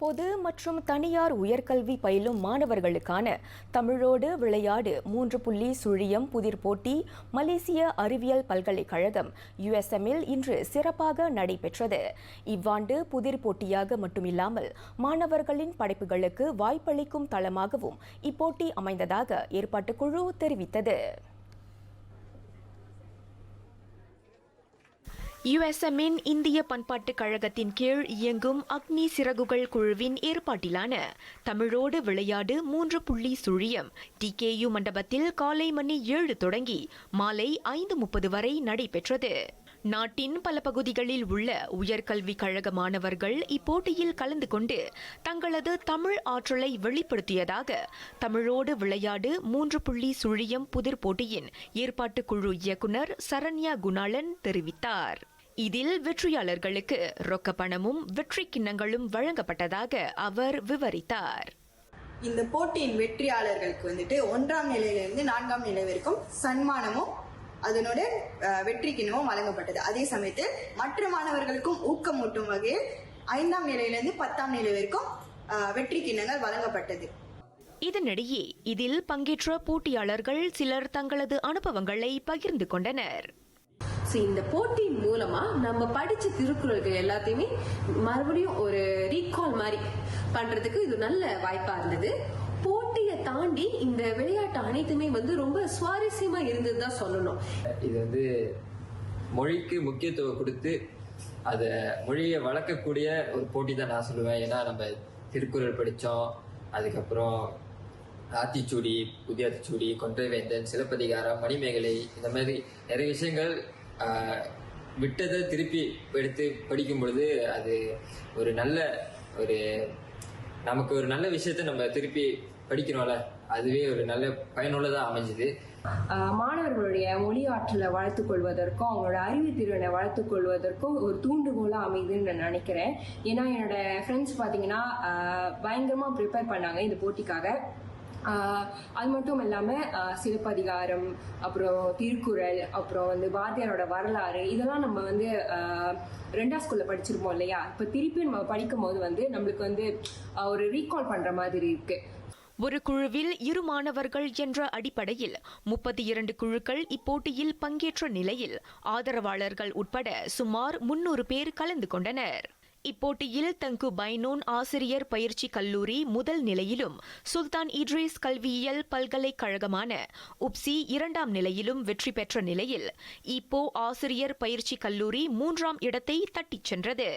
பொது மற்றும் தனியார் உயர்கல்வி பயிலும் மாணவர்களுக்கான தமிழோடு விளையாடு மூன்று புள்ளி சுழியம் புதிர் போட்டி மலேசிய அறிவியல் பல்கலைக்கழகம் யுஎஸ்எம்மில் இன்று சிறப்பாக நடைபெற்றது. இவ்வாண்டு புதிர் போட்டியாக மட்டுமில்லாமல் மாணவர்களின் படைப்புகளுக்கு வாய்ப்பளிக்கும் தளமாகவும் இப்போட்டி அமைந்ததாக ஏற்பாட்டுக்குழு தெரிவித்தது. யுஎஸ்எம்மின் இந்திய பண்பாட்டுக் கழகத்தின் கீழ் இயங்கும் அக்னி சிறகுகள் குழுவின் ஏற்பாட்டிலான தமிழோடு விளையாடு மூன்று புள்ளி சுழியம் டிகேயு மண்டபத்தில் காலை மணி ஏழு தொடங்கி மாலை ஐந்து முப்பது வரை நடைபெற்றது. நாட்டின் பல பகுதிகளில் உள்ள உயர்கல்வி கழக மாணவர்கள் இப்போட்டியில் கலந்து கொண்டு தங்களது தமிழ் ஆற்றலை வெளிப்படுத்தியதாக தமிழோடு விளையாடு மூன்று புள்ளி சுழியம் புதிர் போட்டியின் ஏற்பாட்டுக் குழு இயக்குனர் சரண்யா குணாளன் தெரிவித்தார். இதில் வெற்றியாளர்களுக்கு ரொக்க பணமும் வெற்றி கிண்ணங்களும் வழங்கப்பட்டதாக அவர் விவரித்தார். இந்த போட்டியின் வெற்றியாளர்களுக்கு வந்துட்டு ஒன்றாம் நிலையிலிருந்து நான்காம் நிலை வரைக்கும் சன்மானமும் அதனோட வெற்றி கிண்ணமும் வழங்கப்பட்டது. அதே சமயத்தில் மற்ற மாணவர்களுக்கும் ஊக்கமூட்டும் வகையில் ஐந்தாம் நிலையிலிருந்து பத்தாம் நிலை வரைக்கும் வெற்றி கிண்ணங்கள் வழங்கப்பட்டது. இதனிடையே இதில் பங்கேற்ற போட்டியாளர்கள் சிலர் தங்களது அனுபவங்களை பகிர்ந்து கொண்டனர். ஸோ இந்த போட்டியின் மூலமா நம்ம படிச்ச திருக்குறள்கள் எல்லாத்தையுமே மறுபடியும் ஒரு ரீகால் மாதிரி பண்றதுக்கு இது நல்ல வாய்ப்பா இருந்தது. போட்டியை தாண்டி இந்த விளையாட்டு அனைத்துமே வந்து ரொம்ப சுவாரஸ்யமா இருந்தது தான் சொல்லணும். இது வந்து மொழிக்கு முக்கியத்துவம் கொடுத்து அதை மொழியை வளர்க்கக்கூடிய ஒரு போட்டி தான் நான் சொல்லுவேன். ஏன்னா நம்ம திருக்குறள் படித்தோம் அதுக்கப்புறம் ஆத்திச்சூடி புதிய ஆத்திச்சூடி கொன்றை வேந்தன் சிலப்பதிகாரம் மணிமேகலை இந்த மாதிரி நிறைய விஷயங்கள் விட்டதை திருப்பி எடுத்து படிக்கும் பொழுது அது ஒரு நல்ல ஒரு நமக்கு ஒரு நல்ல விஷயத்தை நம்ம திருப்பி படிக்கிறோம்ல அதுவே ஒரு நல்ல பயனுள்ளதாக அமைஞ்சுது. மாணவர்களுடைய மொழி ஆற்றலை வளர்த்துக் கொள்வதற்கும் அவங்களோட அறிவுத்திறனை வளர்த்து வளர்த்துக் கொள்வதற்கும் ஒரு தூண்டுகோலாக அமைதுன்னு நான் நினைக்கிறேன். ஏன்னா என்னோட ஃப்ரெண்ட்ஸ் பார்த்தீங்கன்னா பயங்கரமாக ப்ரிப்பேர் பண்ணாங்க இந்த போட்டிக்காக. அது மட்டும் இல்லாமல் சிலப்பதிகாரம் அப்புறம் திருக்குறள் அப்புறம் வந்து வாத்தியாரோட வரலாறு இதெல்லாம் நம்ம வந்து ரெண்டாம் ஸ்கூலில் படிச்சிருப்போம் இல்லையா? இப்போ திருப்பி நம்ம படிக்கும் போது வந்து நம்மளுக்கு வந்து ஒரு ரீகால் பண்ணுற மாதிரி இருக்குது ஒரு குழுவில் இரு மாணவர்கள் என்ற அடிப்படையில் முப்பத்தி இரண்டு குழுக்கள் இப்போட்டியில் பங்கேற்ற நிலையில் ஆதரவாளர்கள் உட்பட சுமார் முன்னூறு பேர் கலந்து கொண்டனர். இப்போட்டியில் தங்கு பைனோன் ஆசிரியர் பயிற்சி கல்லூரி முதல் நிலையிலும் சுல்தான் இட்ரீஸ் கல்வியியல் பல்கலைக்கழகமான உப்சி இரண்டாம் நிலையிலும் வெற்றி பெற்ற நிலையில் இப்போ ஆசிரியர் பயிற்சி கல்லூரி மூன்றாம் இடத்தை தட்டிச் சென்றது.